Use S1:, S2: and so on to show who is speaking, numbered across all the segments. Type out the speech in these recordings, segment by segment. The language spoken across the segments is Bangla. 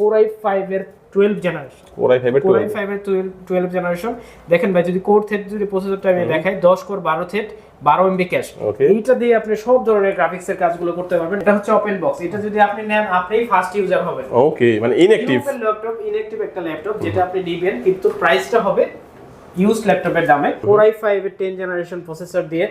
S1: কোরাই ফাইভ এর টুয়েলভ জেনারেশন
S2: ওরাই ফেভারিট
S1: কোরাই ফাইভ এর টুয়েলভ জেনারেশন দেখেন ভাই যদি কোর থ্রেড যদি প্রসেসরটা আমি দেখাই দশ কোর বারো থ্রেড বারো এমবি ক্যাশ এইটা দিয়ে আপনি সব ধরনের গ্রাফিক্স কাজগুলো করতে পারবেন। এটা হচ্ছে ওপেন বক্স এটা যদি আপনি নেন আপনিই ফার্স্ট ইউজার হবেন।
S2: ওকে মানে ইনঅ্যাক্টিভ
S1: ল্যাপটপ ইনঅ্যাক্টিভ একটা ল্যাপটপ যেটা আপনি নিবেন কিন্তু প্রাইসটা হবে ইউজ ল্যাপটপের দামে। কোর আই ফাইভ এর টেন জেনারেশন প্রসেসর দিয়ে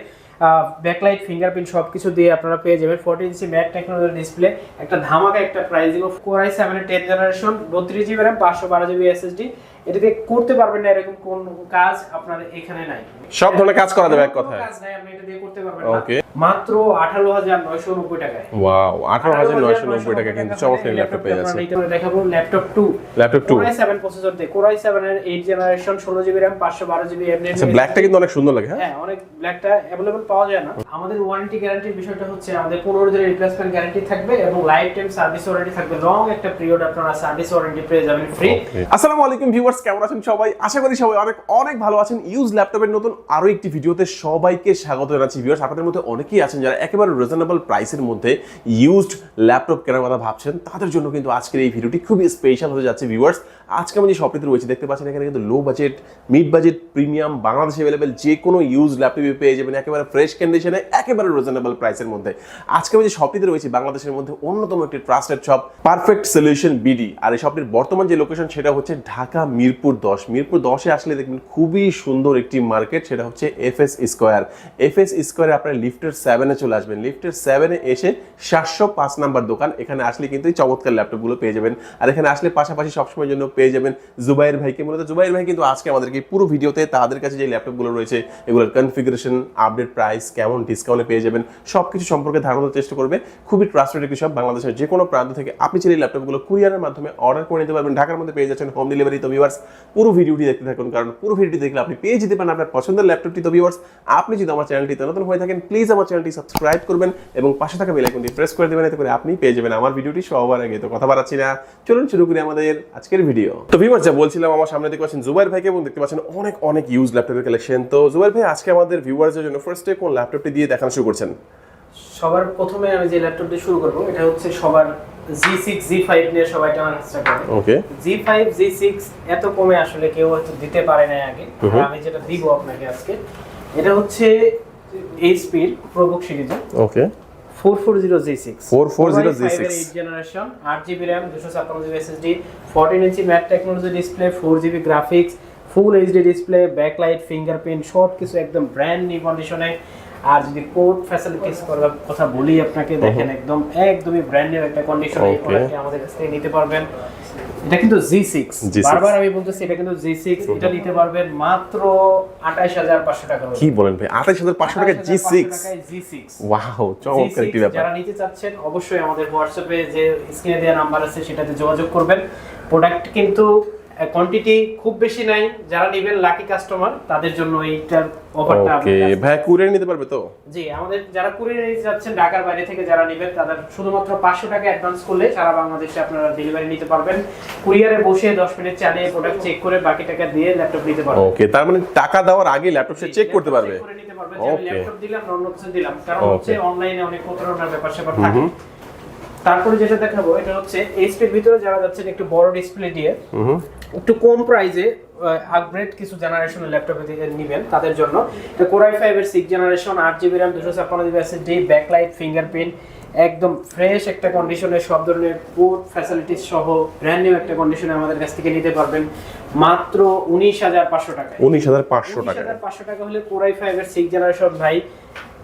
S1: ব্যাকলাইট ফিঙ্গারপ্রিন্ট সব কিছু দিয়ে আপনারা পেয়ে যাবেন। Forty inch matte technology display একটা ধামাকা একটা প্রাইস দিব core i seven ten generation বত্রিশ জিবি র্যাম পাঁচশো বারো জিবি এসএসডি এটাতে করতে পারবেন না এরকম কোন কাজ আপনার এখানে নাই।
S2: সব ধরনের কাজ করা যাবে এক কথায়।
S1: কাজ নাই আপনি এটা দিয়ে করতে পারবেন. না। মাত্র আঠারো হাজার নয়শো নব্বই টাকায়।
S2: ওয়াও আঠারো হাজার নয়শো নব্বই টাকা কিন্তু চমৎকার ল্যাপটপ পেয়ে যাচ্ছে
S1: দেখাবো laptop two
S2: laptop two
S1: core i seven processor দিয়ে। কোরাই সেভেন এর এইট জেনারেশন ষোলো জিবি র্যাম পাঁচশো বারো জিবি
S2: আচ্ছা ব্ল্যাকটা কিন্তু অনেক সুন্দর লাগে হ্যাঁ?
S1: হ্যাঁ অনেক ব্ল্যাকটা অ্যাভেলেবল পাওয়া যায় না। আমাদের ওয়ারেন্টি গ্যারান্টির বিষয়টা হচ্ছে আমাদের পনেরো দিনের রিপ্লেসমেন্ট গ্যারান্টি থাকবে এবং লাইফ টাইম সার্ভিস ওয়ারেন্টি থাকবে। লং একটা পিরিয়ড আপনারা সার্ভিস ওয়ারেন্টি পেয়ে যাবেন ফ্রি
S2: আসসালামু আলাইকুম ভিউয়ার্স, কেমন আছেন সবাই? আশা করি সবাই অনেক অনেক ভালো আছেন। ইউজ ল্যাপটপের নতুন আরও একটি ভিডিওতে সবাইকে স্বাগত জানাচ্ছি ভিউয়ার্স। আপনাদের মধ্যে অনেকেই আছেন যারা একেবারে রিজনেবল প্রাইসের মধ্যে ইউজড ল্যাপটপ কেনার কথা ভাবছেন। তাদের জন্য কিন্তু আজকের এই ভিডিওটি খুবই স্পেশাল হয়ে যাচ্ছে ভিউয়ার্স। আজকে আমি যে শপটিতে রয়েছে, দেখতে পাচ্ছেন এখানে কিন্তু low budget mid budget premium বাংলাদেশে অ্যাভেলেবেল যে কোনো ইউজ ল্যাপটপে পেয়ে যাবেন একেবারে ফ্রেশ কন্ডিশনে একেবারে রিজনেবল প্রাইসের মধ্যে। আজকে আমি যে শপটিতে রয়েছে, বাংলাদেশের মধ্যে অন্যতম একটি trusted shop perfect solution BD আর এই শপটির বর্তমান যে লোকেশন সেটা হচ্ছে ঢাকা মিরপুর দশ। মিরপুর দশে আসলে দেখবেন খুবই সুন্দর একটি মার্কেট, সেটা হচ্ছে F S square F S স্কোয়ারে আপনার লিফটের সেভেনে চলে আসবেন। লিফটের সেভেনে এসে সাতশো পাঁচ নাম্বার দোকান, এখানে আসলে কিন্তু এই চমৎকার ল্যাপটপগুলো পেয়ে যাবেন। আর এখানে আসলে পাশাপাশি সবসময়ের জন্য পেয়ে যাবেন জুবাইর ভাইকে। মূলত জুবাইর ভাই কিন্তু আজকে আমাদেরকে পুরো ভিডিওতে তাদের কাছে যে ল্যাপটপগুলো রয়েছে, এগুলোর কনফিগারেশন আপডেট প্রাইস কেমন ডিসকাউন্টে পেয়ে যাবেন সব কিছু সম্পর্কে ধারণা চেষ্টা করবে। খুবই ট্রাস্টেড একটি সব বাংলাদেশের যে কোনো প্রান্ত থেকে আপনি চাইলে ল্যাপটপগুলো কুরিয়ারের মাধ্যমে অর্ডার করে নিতে পারবেন। ঢাকার মধ্যে পেয়ে যাচ্ছেন হোম ডেলিভারি তো ভিউয়ার্স পুরো ভিডিওটি দেখতে থাকুন। কারণ পুরো ভিডিওটি দেখলে আপনি পেয়ে যেতে পারেন আপনার পছন্দের ল্যাপটপটি তো ভিউয়ার্স আপনি যদি আমার চ্যানেলটিতে নতুন হয়ে থাকেন প্লিজ আমার চ্যানেলটি সাবস্ক্রাইব করবেন এবং পাশে থাকা বেল আইকনটি প্রেস করে দেবেন, এতে করে আপনি পেয়ে যাবেন আমার ভিডিওটি সবার আগে। তো কথা বাড়াচ্ছি না। চলুন শুরু করি আমাদের আজকের ভিডিও তো ভিউয়ার্স যা বলছিলাম, আমার সামনে দেখতে পাচ্ছেন জুবাইর ভাইকে এবং দেখতে পাচ্ছেন অনেক অনেক ইউজ ল্যাপটপের কালেকশন তো জুবাইর ভাই, আজকে আমাদের ভিউয়ার্সের জন্য ফার্স্টে কোন ল্যাপটপটি দিয়ে দেখানো শুরু করছেন?
S1: সবার প্রথমে আমি যে ল্যাপটপটি শুরু করব, এটা হচ্ছে সবার জি সিক্স জি ফাইভ নিয়ে সবাই টানা স্টার্ট করে।
S2: ওকে
S1: জি ফাইভ জি সিক্স এত কমে আসলে কেউ হয়তো দিতে পারে না আগে। আমি যেটা দিব আপনাকে আজকে এটা হচ্ছে এইচপির ProBook
S2: okay
S1: four four zero G six
S2: 440G6
S1: eight generation আট জিবি র্যাম দুশো ছাপ্পান্ন GB SSD fourteen inch matte technology display four GB graphics full HD display backlight fingerprint সব কিছু একদম ব্র্যান্ড নিউ কন্ডিশনে আর যদি কোড ফ্যাসিলিটিস করার কথা বলি আপনাকে দেখেন একদম একদমই ব্র্যান্ড নিউ একটা কন্ডিশন এই. প্রোডাক্টটি আমাদের কাছ থেকে নিতে পারবেন। এটা কিন্তু জি সিক্স বারবার আমি বলতেছি এটা কিন্তু জি সিক্স এটা নিতে পারবেন মাত্র আঠাশ হাজার পাঁচশো টাকা
S2: কি বলেন ভাই? আঠাশ হাজার পাঁচশো টাকা G six
S1: G six
S2: wow চমৎকার একটি
S1: G6
S2: ব্যাপার।
S1: যারা নিতে চাচ্ছেন অবশ্যই আমাদের হোয়াটসঅ্যাপে যে স্ক্রিনে দেওয়া নাম্বার আছে সেটাতে যোগাযোগ করবেন। প্রোডাক্ট কিন্তু কোয়ান্টিটি খুব বেশি নাই। যারা নেবেন লাকি কাস্টমার তাদের জন্য এইটার অফারটা
S2: ওকে ভাই কুরিয়ার নিতে পারবে তো?
S1: জি আমাদের যারা কুরিয়ার নিতে যাচ্ছেন ঢাকার বাইরে থেকে যারা নেবেন তাদের শুধুমাত্র পাঁচশো টাকা অ্যাডভান্স করলে সারা বাংলাদেশে আপনারা ডেলিভারি নিতে পারবেন। কুরিয়ারে বসে দশ মিনিট চালিয়ে প্রোডাক্ট চেক করে বাকি টাকা দিয়ে ল্যাপটপ নিতে পারবেন।
S2: ওকে তার মানে টাকা দেওয়ার আগে ল্যাপটপ সে চেক করতে পারবে। Okay.
S1: ল্যাপটপ দিলাম না অন্য কিছু দিলাম। কারণ হচ্ছে অনলাইনে অনেক প্রতারণার ব্যাপার স্যাপার থাকে। তারপরে যেটা দেখাবো এটা হচ্ছে এইচপির ভিতরে যারা যাচ্ছেন একটু বড় ডিসপ্লে দিয়ে একটু কম প্রাইজে আপগ্রেড কিছু জেনারেশনের ল্যাপটপ নেবেন তাদের জন্য। এটা কোরাই ফাইভ এর সিক্স জেনারেশন আট জিবি র্যাম দুশো ছাপ্পান্ন জিবি এসএসডি ব্যাকলাইট ফিঙ্গারপ্রিন্ট একদম ফ্রেশ একটা কন্ডিশনে সব ধরনের পোর্ট ফ্যাসিলিটিস সহ ব্র্যান্ড নিউ একটা কন্ডিশনে আমাদের কাছ থেকে নিতে পারবেন। মাত্র উনিশ হাজার পাঁচশো টাকা
S2: উনিশ হাজার পাঁচশো টাকা
S1: পাঁচশো টাকা হলে কোরাই ফাইভ এর সিক্স জেনারেশন ভাই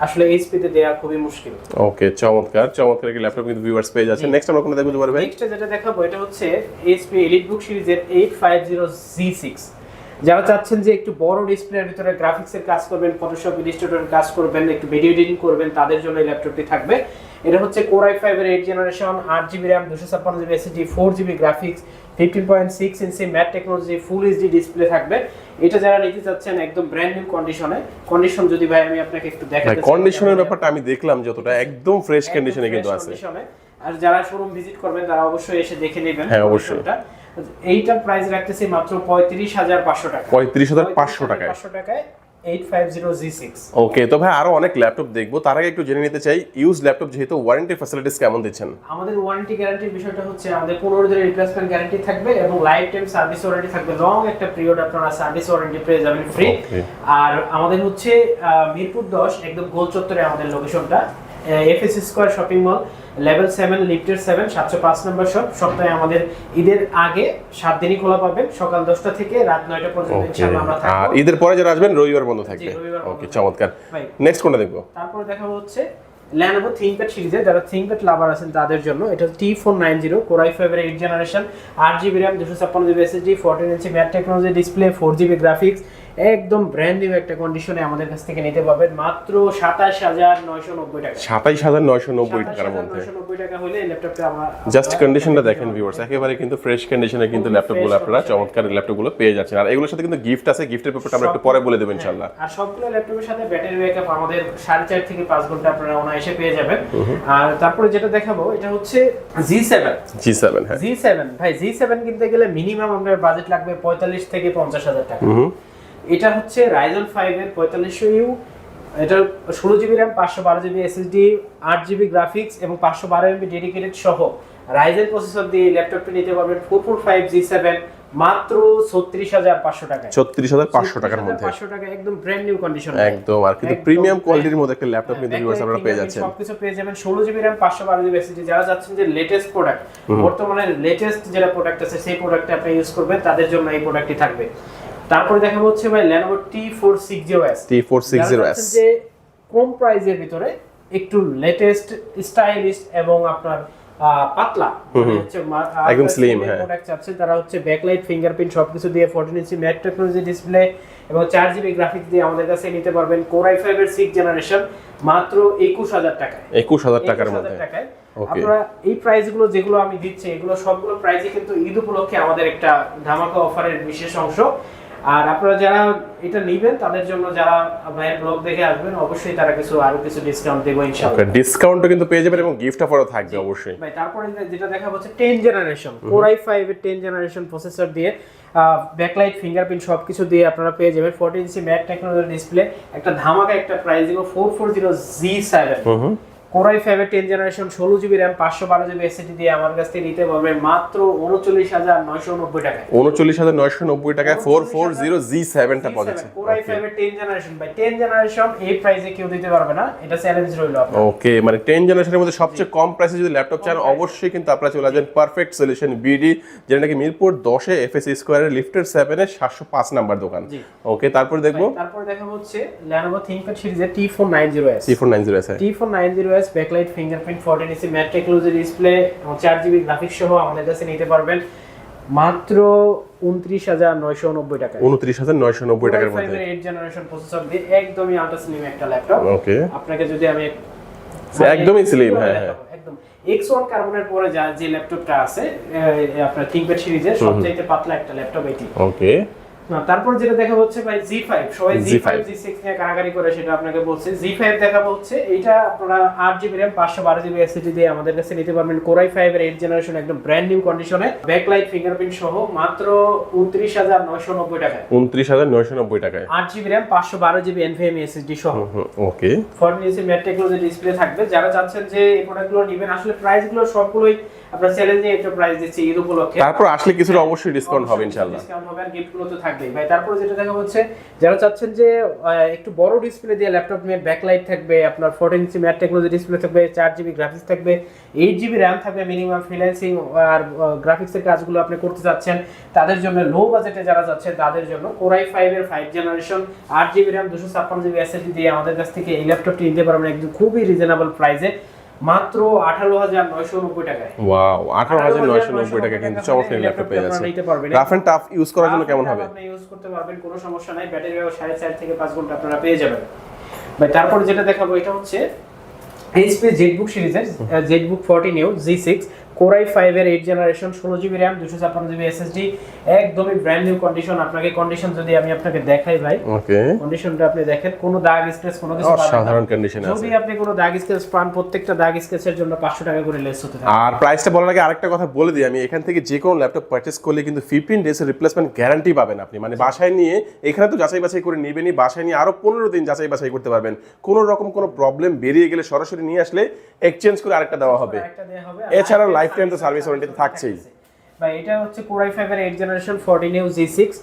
S1: আসলে এইচপি তে দেওয়া খুবই মুশকিল।
S2: ওকে চমৎকার চমৎকার একটি ল্যাপটপ কিন্তু ভিউয়ার্স পেয়ে যাচ্ছে নেক্সট আমরা কোনটা দেখব পারবে
S1: নেক্সট যেটা দেখাবো এটা হচ্ছে এইচপি এলিট বুক সিরিজের eight five zero G six যারা চাচ্ছেন যে একটু বড় ডিসপ্লের ভিতরে গ্রাফিক্সের কাজ করবেন ফটোশপ ইলিস্ট্রেটরের কাজ করবেন একটু ভিডিও এডিটিং করবেন তাদের জন্য এই ল্যাপটপটি থাকবে। এটা হচ্ছে কোর আই ফাইভ এর এইট জেনারেশন আট জিবি র্যাম দুশো ছাপ্পান্ন GB SSD four GB graphics fifteen point six inch matte technology full HD display থাকবে। এটা যারা নিতে চাচ্ছেন একদম ব্র্যান্ড নিউ কন্ডিশনে কন্ডিশন যদি ভাই আমি আপনাকে একটু চাই,
S2: কন্ডিশনের ব্যাপারটা আমি দেখলাম যতটা একদম ফ্রেশ কন্ডিশনে কিন্তু আছে।
S1: আর যারা শোরুম ভিজিট করবেন তারা অবশ্যই এসে দেখে নেবেন
S2: হ্যাঁ, অবশ্যই।
S1: এইটার প্রাইস রাখতেছি মাত্র পঁয়ত্রিশ হাজার পাঁচশো টাকা।
S2: পঁয়ত্রিশ হাজার পাঁচশো টাকায়
S1: পাঁচশো টাকায়। এইট
S2: ওকে তো ভাই আরও অনেক ল্যাপটপ দেখব। তার আগে একটু জেনে নিতে চাই ইউজ ল্যাপটপ যেহেতু ওয়ারেন্টি ফ্যাসিলিটিস কেমন দিচ্ছেন?
S1: আমাদের ওয়ারেন্টি গ্যারান্টির বিষয়টা হচ্ছে আমাদের পনেরো দিনের রিপ্লেসমেন্ট গ্যারান্টি থাকবে এবং লাইফ টাইম সার্ভিস ওয়ারেন্টি থাকবে। লং একটা পিরিয়ড আপনারা সার্ভিস ওয়ারেন্টি পেয়ে যাবেন ফ্রি আর আমাদের হচ্ছে মিরপুর দশ একদম গোল চত্বরে আমাদের লোকেশনটা FS square shopping mall level seven লিফটের সেভেন সাতশো পাঁচ নম্বর শপ সপ্তাহে আমাদের ঈদের আগে সাত দিনই খোলা পাবেন। সকাল দশটা থেকে রাত নয়টা পর্যন্ত ইনশাআল্লাহ আমরা
S2: আর ঈদের পরে যারা আসবেন রবিবার বন্ধ থাকবে। ওকে চমৎকার। নেক্সট কোনটা দেখব?
S1: তারপরে দেখা হচ্ছে Lenovo ThinkPad সিরিজে যারা ThinkPad লাভার আছেন তাদের জন্য এটা T four nine zero core i ফাইভের এইট জেনারেশন আট জিবি র্যাম দুশো ছাপ্পান্ন GB SSD fourteen inch matte technology display four GB graphics একদম ব্র্যান্ড নিউ একটা কন্ডিশনে আমাদের কাছ থেকে নিতে পারবেন। মাত্র সাতাশ হাজার নয়শো নব্বই টাকা।
S2: সাতাইশ হাজার নয়শো নব্বই টাকার মধ্যে।
S1: টাকা হলে ল্যাপটপটা আমার
S2: জাস্ট কন্ডিশনটা দেখেন ভিউয়ার্স একেবারে কিন্তু ফ্রেশ কন্ডিশনে কিন্তু ল্যাপটপগুলো আপনারা চমৎকার ল্যাপটপগুলো পেয়ে যাচ্ছেন। আর এগুলোর সাথে কিন্তু গিফট আছে। গিফটের ব্যাপারটা আমরা একটু পরে বলে দেবো ইনশাল্লাহ
S1: আর সবগুলো ল্যাপটপের সাথে ব্যাটারি ব্যাকআপ আমাদের সাড়ে চার থেকে পাঁচ ঘণ্টা আপনারা অনায়াসে পেয়ে যাবেন। আর তারপরে যেটা দেখাবো এটা হচ্ছে জি সেভেন
S2: জি সেভেন হ্যাঁ।
S1: জি সেভেন ভাই জি সেভেন কিনতে গেলে মিনিমাম আপনার বাজেট লাগবে পঁয়তাল্লিশ থেকে পঞ্চাশ হাজার টাকা। এটা হচ্ছে রাইজন ফাইভ এর পঁয়তাল্লিশশো ইউ এটা ষোলো জিবি র্যাম পাঁচশো বারো জিবি এসএসডি আট জিবি গ্রাফিক্স এবং পাঁচশো বারো এমবি ডেডিকেটেড সহ। রাইজেন প্রসেসর দিয়ে ল্যাপটপটি নিতে পারবেন four four five G seven মাত্র ছত্রিশ হাজার পাঁচশো টাকায়।
S2: ছত্রিশ হাজার পাঁচশো টাকার মধ্যে।
S1: পাঁচশো টাকা একদম ব্র্যান্ড নিউ কন্ডিশন
S2: একদম আর কিন্তু প্রিমিয়াম কোয়ালিটির মধ্যে একটা ল্যাপটপ কিন্তু ভিউয়ার্স আপনারা পেয়ে যাচ্ছেন।
S1: সবকিছু পেয়ে যাবেন। ষোলো জিবি র্যাম পাঁচশো বারো জিবি এসএসডি যারা যাচ্ছেন যে লেটেস্ট প্রোডাক্ট বর্তমানে লেটেস্ট যেটা প্রোডাক্ট আছে সেই প্রোডাক্টটা আপনি ইউজ করবেন তাদের জন্য এই প্রোডাক্টটি থাকবে। তারপরে দেখা হচ্ছে ভাই Lenovo T460S
S2: T four six zero S
S1: যে কম প্রাইজের ভিতরে একটু লেটেস্ট স্টাইলিশ এবং আপনার পাতলা মানে হচ্ছে
S2: একদম slim
S1: এর
S2: হ্যাঁ।
S1: product চাচ্ছে তারা হচ্ছে ব্যাকলাইট ফিঙ্গারপ্রিন্ট সবকিছু দিয়ে 14 ইঞ্চি ম্যাট টেকনোলজি ডিসপ্লে এবং 4 জিবি গ্রাফিক্স দিয়ে আমাদের কাছে নিতে পারবেন কোর i5 এর 6 জেনারেশন মাত্র 21000 টাকায়।
S2: একুশ হাজার টাকার
S1: 21,000
S2: মধ্যে।
S1: আপনারা এই প্রাইসগুলো যেগুলো আমি দিচ্ছি এগুলো সবগুলো প্রাইসই কিন্তু ঈদ উপলক্ষে আমাদের একটা ধামাকা অফারের বিশেষ অংশ। আর আপনারা যারা এটা নেবেন তাদের জন্য যারা ভাইয়ের ব্লগ দেখে আসবেন অবশ্যই তারা কিছু আরও কিছু ডিসকাউন্ট দেবো ইনশাআল্লাহ।
S2: ডিসকাউন্টও কিন্তু পেয়ে যাবেন এবং গিফট অফারও থাকবে অবশ্যই।
S1: ভাই তারপরে যেটা দেখা হচ্ছে 10 জেনারেশন Core i5 এর 10 জেনারেশন প্রসেসর দিয়ে ব্যাকলাইট ফিঙ্গারপ্রিন্ট সব কিছু দিয়ে আপনারা পেয়ে যাবেন। 14 ইঞ্চি ম্যাট টেকনোলজি ডিসপ্লে একটা ধামাকা একটা প্রাইস দিব
S2: G
S1: G seven core i ফাইভের টেন জেনারেশন ষোলো জিবি র্যাম পাঁচশো বারো জিবি এসএসডি দিয়ে আমার কাছ থেকে নিতে পারবে মাত্র উনচল্লিশ হাজার নয়শো নব্বই টাকা
S2: উনচল্লিশ হাজার নয়শো নব্বই টাকায় ফোর ফোর জিরো জি সেভেনটা পাওয়া যাচ্ছে
S1: কোরাই ফাইভের ten generation by ten generation এই প্রাইসে কেউ দিতে পারবে না। এটা চ্যালেঞ্জ রইল
S2: ওকে মানে টেন জেনারেশনের মধ্যে সবচেয়ে কম প্রাইসে যদি ল্যাপটপ চান অবশ্যই কিন্তু আপনারা চলে আসবেন পারফেক্ট সলিউশন বিডি যেটা নাকি মিরপুর দশে এফ এস স্কোয়ারের লিফটের সেভেনে সাতশো পাঁচ নাম্বার দোকান। ওকে তারপরে দেখব।
S1: তারপরে দেখা হচ্ছে ল্যানোভো থিঙ্কপ্যাড সিরিজের T
S2: four nine zero S T four nine zero S T four nine zero
S1: T490S backlight fingerprint 14 inch matte technology display এবং 4 জিবি গ্রাফিক্স সহ আমাদের কাছে নিতে পারবেন। মাত্র 29990 টাকায়।
S2: উনত্রিশ হাজার নয়শো নব্বই টাকার মধ্যে।
S1: 8 জেনারেশন প্রসেসর দিয়ে একদমই আল্ট্রা স্লিম একটা ল্যাপটপ
S2: ওকে
S1: আপনাকে যদি আমি
S2: একদমই slim, হ্যাঁ, হ্যাঁ।
S1: একদম। X1 কার্বনের পরে যা যে ল্যাপটপটা আছে আপনার ThinkPad সিরিজের সবচেয়ে পাতলা একটা ল্যাপটপ এটি।
S2: ওকে
S1: তারপর যেটা দেখা হচ্ছে ভাই জি ফাইভ সবাই জি ফাইভ জি সিক্স নিয়ে কারাগারি করে সেটা আপনাকে বলছে। জি ফাইভ দেখাবো হচ্ছে এইটা আপনারা আট জিবি র্যাম পাঁচশো বারো জিবি এসএসডি দিয়ে আমাদের কাছে নিতে পারবেন। কোরাই ফাইভ এর এইট জেনারেশন একদম ব্র্যান্ড নিউ কন্ডিশনে ব্যাকলাইট ফিঙ্গারপ্রিন্ট সহ মাত্র উনত্রিশ হাজার নয়শো নব্বই টাকায়।
S2: উনত্রিশ হাজার নয়শো নব্বই টাকায়।
S1: আট জিবি র্যাম পাঁচশো বারো জিবি এনভিএম এসএসডি সহ।
S2: Okay
S1: fourteen inch matte technology display থাকবে। যারা চাচ্ছেন যে এই প্রোডাক্টগুলো নেবেন আসলে প্রাইসগুলো সবগুলোই আপনার চ্যালেঞ্জে একটা প্রাইস দিচ্ছি ঈদ উপলক্ষে।
S2: তারপর আসলে কিছুটা অবশ্যই ডিসকাউন্ট হবে ইনশাল্লাহ
S1: ডিসকাউন্ট হবে আর গিফটগুলো তো থাকবেই। ভাই তারপরে যেটা দেখা হচ্ছে যারা চাচ্ছেন যে একটু বড় ডিসপ্লে দিয়ে ল্যাপটপ নিয়ে ব্যাকলাইট থাকবে আপনার 14 ইঞ্চি ম্যাট টেকনোলজি ডিসপ্লে থাকবে 4 জিবি গ্রাফিক্স থাকবে 8 জিবি র্যাম থাকবে মিনিমাম ফ্রিল্যান্সিং আর গ্রাফিক্সের কাজগুলো আপনি করতে চাচ্ছেন তাদের জন্য লো বাজেটে যারা যাচ্ছে তাদের জন্য কোরাই 5 এর 5 generation 8 GB RAM 256 GB SSD দিয়ে আমাদের কাছ থেকে এই ল্যাপটপটি নিতে পারবেন একদম খুবই রিজনেবল প্রাইসে মাত্র 18990 টাকায়।
S2: ওয়াও আঠারো হাজার নয়শো নব্বই টাকা কিন্তু চমৎকার ল্যাপটপ পেয়ে যাচ্ছে রাফ এন্ড টাফ ইউজ করার জন্য কেমন হবে?
S1: আপনি ইউজ করতে পারবেন কোনো সমস্যা নাই। ব্যাটারি ব্যাকআপ সাড়ে চার থেকে পাঁচ ঘণ্টা আপনারা পেয়ে যাবেন। ভাই তারপরে যেটা দেখাবো এটা হচ্ছে এইচপি জেটবুক সিরিজের ZBook fourteen U G six core i five এর এইট জেনারেশন ষোলো জিবি র্যাম দুশো ছাপ্পান্ন জিবি এসএসডি একদমই ব্র্যান্ড নিউ কন্ডিশন আপনাকে কন্ডিশন যদি আমি আপনাকে দেখাই ভাই
S2: ওকে
S1: কন্ডিশনটা আপনি দেখেন কোনো দাগ স্ক্র্যাচ কোনো কিছু পাবেন না।
S2: অসাধারণ আছে।
S1: যদি আপনি কোনো দাগ স্কেচ পান প্রত্যেকটা দাগ স্কেচের জন্য পাঁচশো টাকা করে লেস হতে থাকে।
S2: আর প্রাইসটা বলার আগে আরেকটা কথা বলে দিই আমি এখান থেকে যে কোনো ল্যাপটপ পারচেস করলে কিন্তু ফিফটিন ডেজ রিপ্লেসমেন্ট গ্যারান্টি পাবেন আপনি। মানে বাসায় নিয়ে এখানে তো যাচাই বাছাই করে নেবেনই বাসায় নিয়ে আরও পনেরো দিন যাচাই বাছাই করতে পারবেন। কোনো রকম কোনো প্রবলেম বেরিয়ে গেলে সরাসরি নিয়ে আসলে এক্সচেঞ্জ করে আরেকটা দেওয়া হবে।
S1: একটা দেয়া হবে
S2: তো service warranty তো থাকছেই।
S1: ভাই এটা হচ্ছে কোরাই ফাইভ এর eight generation fourteen U G six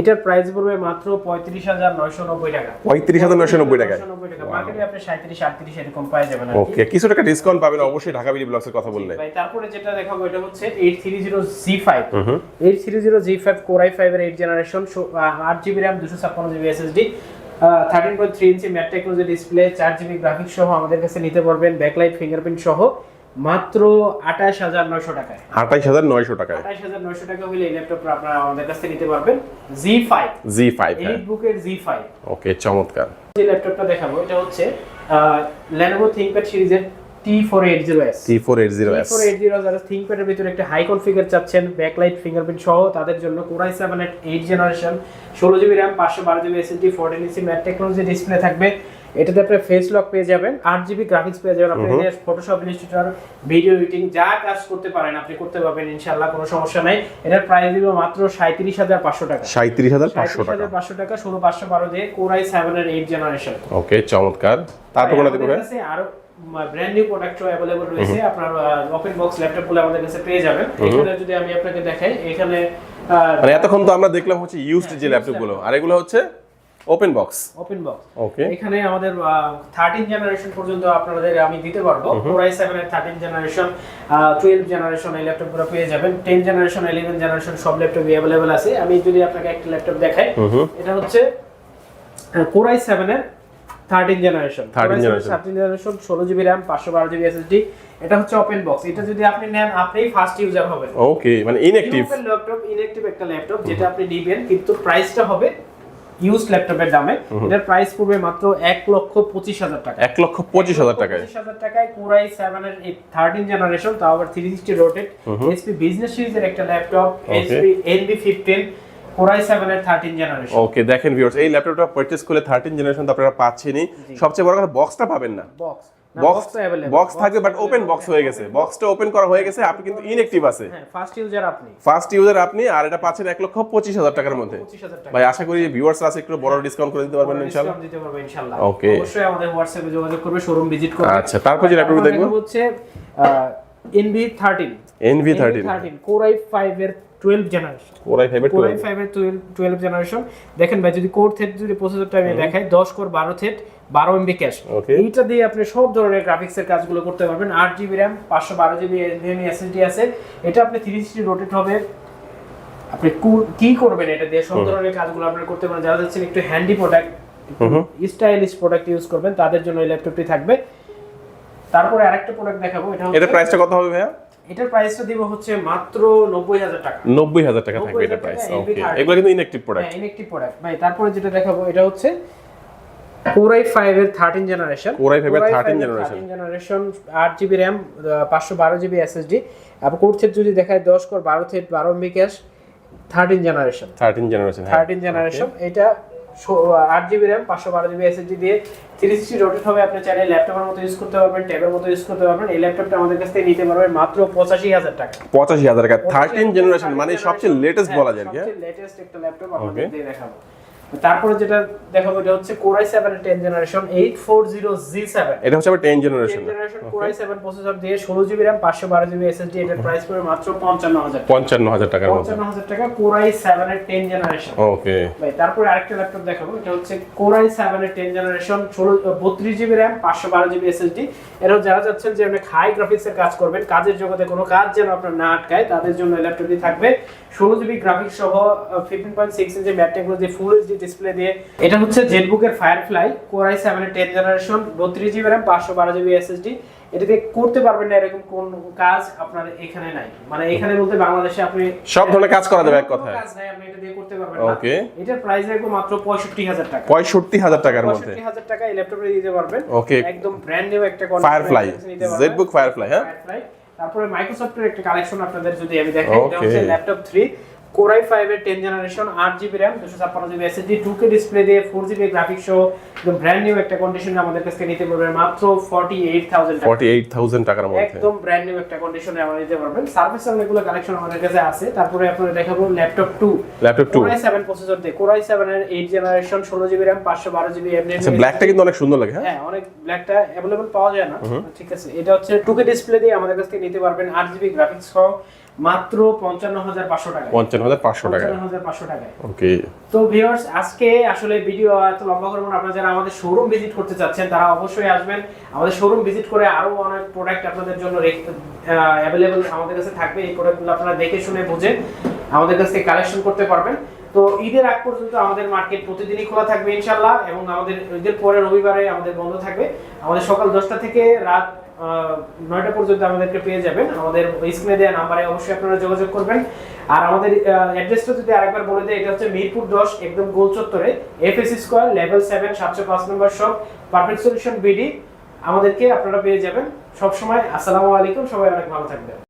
S1: এটার প্রাইস পড়বে মাত্র পঁয়ত্রিশ হাজার নয়শো নব্বই টাকা।
S2: পঁয়ত্রিশ হাজার নয়শো নব্বই
S1: 990 টাকা। মার্কেটে আপনি সাঁত্রিশ আটত্রিশ এরকম পাই যাবেন।
S2: ওকে কিছু টাকা ডিসকাউন্ট পাবেন অবশ্যই ঢাকা বিডি ব্লগসের কথা বললে।
S1: ভাই তারপরে যেটা দেখাবো এটা হচ্ছে eight three zero G five eight three zero G five core i five এর এইট জেনারেশন আট জিবি র্যাম দুশো ছাপ্পান্ন GB SSD thirteen point three inch matte technology display চার জিবি গ্রাফিক্স সহ আমাদের কাছে নিতে পারবেন ব্যাকলাইট ফিঙ্গারপ্রিন্ট সহ। মাত্র আঠাশ হাজার নয়শো টাকায়।
S2: আঠাইশ হাজার নয়শো টাকায়।
S1: আঠাশ হাজার নয়শো টাকা হলে এই ল্যাপটপটা আপনারা আমাদের কাছ থেকে নিতে পারবেন। জি ফাইভ
S2: জি ফাইভ
S1: বুকের জি ফাইভ
S2: ওকে চমৎকার।
S1: যে ল্যাপটপটা দেখাবো এটা হচ্ছে লেনোভো থিংকপ্যাড সিরিজের থিংকপ্যাডের ভিতরে একটা হাই কনফিগার চাচ্ছেন ব্যাকলাইট ফিঙ্গারপ্রিন্ট সহ তাদের জন্য generation inch matte technology display থাকবে। এটাতে আপনি ফেস লক পেয়ে যাবেন আট জিবি গ্রাফিক্স পেয়ে যাবেন আপনি ফটোশপ ইনস্টিটিউটার ভিডিও এডিটিং যা কাজ করতে পারেন আপনি করতে পারবেন ইনশাআল্লাহ কোনো সমস্যা নাই। এটার প্রাইস দিব মাত্র সাঁত্রিশ হাজার পাঁচশো টাকা।
S2: সাঁত্রিশ হাজার পাঁচশো টাকা।
S1: পাঁচশো টাকা ষোলো পাঁচশো বারো দিয়ে কোরাই সেভেন এর এইট জেনারেশন
S2: ওকে চমৎকার। তারপর
S1: আরও ব্র্যান্ড নিউ প্রোডাক্টও অ্যাভেলেবল রয়েছে। আপনার ওপেন বক্স ল্যাপটপগুলো আমাদের কাছে পেয়ে যাবেন। এখানে যদি আমি আপনাকে দেখাই এখানে
S2: মানে এতক্ষণ তো আমরা দেখলাম হচ্ছে ইউজড যে ল্যাপটপগুলো। আর এগুলো হচ্ছে open box
S1: open box
S2: okay
S1: এখানে আমাদের থার্টিন জেনারেশন পর্যন্ত আপনাদের আমি দিতে পারব। কোরাই সেভেন এর থার্টিন জেনারেশন টুয়েলভ জেনারেশন এই ল্যাপটপগুলো পেয়ে যাবেন। টেন জেনারেশন ইলেভেন জেনারেশন সব ল্যাপটপ অ্যাভেলেবল আছে। আমি যদি আপনাকে একটা ল্যাপটপ দেখাই এটা হচ্ছে কোরাই সেভেন এর thirteen generation
S2: 13 generation।
S1: Thirteen generation ষোলো জিবি র্যাম পাঁচশো বারো জিবি এসএসডি এটা হচ্ছে ওপেন বক্স এটা যদি আপনি নেন আপনিই ফার্স্ট ইউজার হবেন।
S2: ওকে মানে ইনঅ্যাক্টিভ
S1: ল্যাপটপ ইনঅ্যাক্টিভ একটা ল্যাপটপ যেটা আপনি নিবেন কিন্তু প্রাইসটা হবে ইউজ ল্যাপটপের দামে এটার প্রাইস পড়বে মাত্র এক লক্ষ পঁচিশ হাজার টাকা।
S2: এক লক্ষ পঁচিশ হাজার টাকায়।
S1: পঁচিশ হাজার টাকায় কোরাই সেভেন এর থার্টিন জেনারেশন তাও আবার three sixty rotated S P business সিরিজের একটা laptop S P N B fifteen core i seven এর থার্টিন জেনারেশন
S2: ওকে দেখেন ভিউয়ার্স এই ল্যাপটপটা পারচেজ করলে থার্টিন জেনারেশন তো আপনারা পাচ্ছেনই। সবচেয়ে বড় কথা বক্সটা পাবেন না।
S1: Box
S2: box box but open box হয়ে গেছে। বক্সটা ওপেন করা হয়ে গেছে আপনি কিন্তু ইনঅ্যাক্টিভ আছে।
S1: হ্যাঁ ফার্স্ট ইউজার আপনি।
S2: ফার্স্ট ইউজার আপনি আর এটা পাচ্ছেন এক লক্ষ পঁচিশ হাজার টাকার মধ্যে। ভাই আশা করি ভিউয়ার্স আছে একটু বড় ডিসকাউন্ট করে দিতে পারবেন ইনশাআল্লাহ
S1: দিতে পারব ইনশাআল্লাহ
S2: Okay.
S1: অবশ্যই আমাদের হোয়াটসঅ্যাপে যোগাযোগ করবে শোরুম ভিজিট করবে।
S2: আচ্ছা, তারপর যে দেখব?
S1: হচ্ছে NV thirteen
S2: NV thirteen
S1: five এর twelve generation core i five এর টুয়েলভ জেনারেশন দেখেন ভাই যদি কোর থেট যদি প্রসেসরটা আমি দেখাই দশ কোর বারো থেট বারো এমবি ক্যাশ এইটা দিয়ে আপনি সব ধরনের গ্রাফিক্স এর কাজগুলো করতে পারবেন। আট জিবি র্যাম পাঁচশো বারো জিবি এনভিএমই এসএসডি আছে। এটা আপনি থ্রি সিক্সটি রোটেট হবে। আপনি কি করবেন এটা দিয়ে? সব ধরনের কাজগুলো আপনি করতে পারেন। যারা যাচ্ছেন একটু handy product stylish product use করবেন তাদের জন্য এই ল্যাপটপটি থাকবে। তারপরে আরেকটা প্রোডাক্ট দেখাবো। এটা
S2: এটা প্রাইসটা কত হবে ভাইয়া?
S1: এটার প্রাইসটা দিব হচ্ছে মাত্র নব্বই হাজার টাকা।
S2: নব্বই হাজার টাকা থাকবে এটা
S1: 90,000
S2: প্রাইস ওকে এগুলো কিন্তু ইনঅ্যাক্টিভ প্রোডাক্ট
S1: হ্যাঁ ইলেকট্রিক প্রোডাক্ট ভাই তারপরে যেটা দেখাবো এটা হচ্ছে কোরাই এর জেনারেশন
S2: Core i5 এর 13 generation।
S1: জেনারেশন আট জিবি র্যাম পাঁচশো বারো জিবি এসএসডি আর কোর যদি দেখায় দশ core MB cache generation
S2: thirteen generation
S1: thirteen generation এটা আট জিবি র্যাম পাঁচশো বারো জিবি এসএসডি দিয়ে থ্রি সিক্সটি রোটেট হবে। আপনি চাইলে ল্যাপটপের মতো ইউজ করতে পারবেন ট্যাবের মতো ইউজ করতে পারবেন। এই ল্যাপটপটা আমাদের কাছ থেকে নিতে পারবেন মাত্র পঁচাশি হাজার টাকা।
S2: পঁচাশি হাজার টাকা। থার্টিন জেনারেশন মানে সবচেয়ে লেটেস্ট বলা যায় আর হ্যাঁ?
S1: লেটেস্ট একটা ল্যাপটপ দিয়ে দেখাবো। তারপরে যেটা দেখাবো এটা হচ্ছে core i seven ten generation eight four zero G seven
S2: এটা হচ্ছে আবার ten generation
S1: generation core i seven processor দিয়ে ষোলো জিবি র্যাম পাঁচশো বারো জিবি এসএসডি এটার প্রাইস পড়বে মাত্র পঞ্চান্ন হাজার
S2: পঞ্চান্ন হাজার টাকার মধ্যে।
S1: পঞ্চান্ন হাজার টাকা কোরাই সেভেন এর টেন জেনারেশন
S2: ওকে
S1: ভাই তারপরে আরেকটা ল্যাপটপ দেখাবো এটা হচ্ছে কোরাই সেভেন এর টেন জেনারেশন ষোলো বত্রিশ জিবি র্যাম পাঁচশো বারো জিবি এসএসডি এরও যারা চাচ্ছেন যে অনেক হাই গ্রাফিক্স এর কাজ করবেন কাজের জগতে কোনো কাজ যেন আপনার না আটকায় তাদের জন্য ল্যাপটপটি থাকবে। ষোলো জিবি গ্রাফিক্স সহ fifteen point six inch matte technology full HD display দিয়ে। এটা হচ্ছে জেটবুকের ফায়ারফ্লাই কোরাই সেভেন এর টেন জেনারেশন বত্রিশ জিবি র্যাম পাঁচশো বারো জিবি এসএসডি এটাতে করতে পারবেন না এরকম কোন কাজ আপনার এখানে নাই। মানে এখানে বলতে বাংলাদেশে আপনি
S2: সব ধরনের কাজ করা যাবে এক কথায়।
S1: কাজ নাই আপনি এটা দিয়ে করতে পারবেন না।
S2: Okay.
S1: এটার প্রাইস রাখব মাত্র পঁয়ষট্টি হাজার টাকা।
S2: পঁয়ষট্টি হাজার টাকার মধ্যে।
S1: পঁয়ষট্টি হাজার টাকা এই ল্যাপটপে দিতে পারবেন।
S2: Okay.
S1: একদম ব্র্যান্ড নিউ একটা
S2: ফায়ারফ্লাই জেটবুক ফায়ারফ্লাই হ্যাঁ?
S1: ফায়ারফ্লাই তারপরে মাইক্রোসফটের একটা কালেকশন আপনাদের যদি আমি দেখাই এটা হচ্ছে laptop three core i five এর টেন জেনারেশন আট জিবি র্যাম দুশো ছাপ্পান্ন GB SSD two K display দিয়ে ফোর জিবি গ্রাফিক্স সহ একদম ব্র্যান্ড নিউ একটা কন্ডিশনে আমাদের কাছে নিতে পারবেন। মাত্র forty eight thousand
S2: forty eight thousand টাকার মধ্যে।
S1: একদম ব্র্যান্ড নিউ একটা কন্ডিশনে আমরা নিতে পারবেন। সার্ভিস অনেকগুলো কালেকশন আমাদের কাছে আছে। তারপরে আপনাদের দেখাবো laptop two
S2: laptop two
S1: core i seven processor দিয়ে। কোরাই সেভেন এর এইট জেনারেশন ষোলো জিবি র্যাম পাঁচশো বারো জিবি এমনি
S2: আচ্ছা ব্ল্যাকটা কিন্তু অনেক সুন্দর লাগে হ্যাঁ?
S1: হ্যাঁ অনেক ব্ল্যাকটা অ্যাভেলেবল পাওয়া যায় না। ঠিক আছে এটা হচ্ছে টুকে ডিসপ্লে দিয়ে আমাদের কাছ থেকে নিতে পারবেন আট জিবি গ্রাফিক্স সহ। মাত্র পঞ্চান্ন হাজার পাঁচশো টাকা
S2: পঞ্চান্ন হাজার পাঁচশো টাকা
S1: হাজার পাঁচশো
S2: ওকে।
S1: তো ভিউয়ার্স আজকে আসলে ভিডিও এত লম্বা করব আপনারা যারা আমাদের শোরুম ভিজিট করতে চাচ্ছেন তারা অবশ্যই আসবেন। আমাদের শোরুম ভিজিট করে আরও অনেক প্রোডাক্ট আপনাদের জন্য অ্যাভেলেবল আমাদের কাছে থাকবে। এই প্রোডাক্টগুলো আপনারা দেখে শুনে বুঝে আমাদের কাছ থেকে কালেকশন করতে পারবেন। তো ঈদের আগ পর্যন্ত আমাদের মার্কেট প্রতিদিনই খোলা থাকবে ইনশাল্লাহ এবং আমাদের ঈদের পরে রবিবারে আমাদের বন্ধ থাকবে। আমাদের সকাল দশটা থেকে রাত নয়টা পর্যন্ত আমাদেরকে পেয়ে যাবেন। আমাদের স্ক্রিনে দেওয়া নাম্বারে অবশ্যই আপনারা যোগাযোগ করবেন। আর আমাদের অ্যাড্রেসটা যদি আরেকবার বলে দেয়, এটা হচ্ছে মিরপুর দশ, একদম গোল চত্বরে এফএসি স্কোয়ার লেভেল সেভেন সাতশো পাঁচ number shop perfect solution BD আমাদেরকে আপনারা পেয়ে যাবেন। সবসময় আসসালামু আলাইকুম, সবাই অনেক ভালো থাকবেন।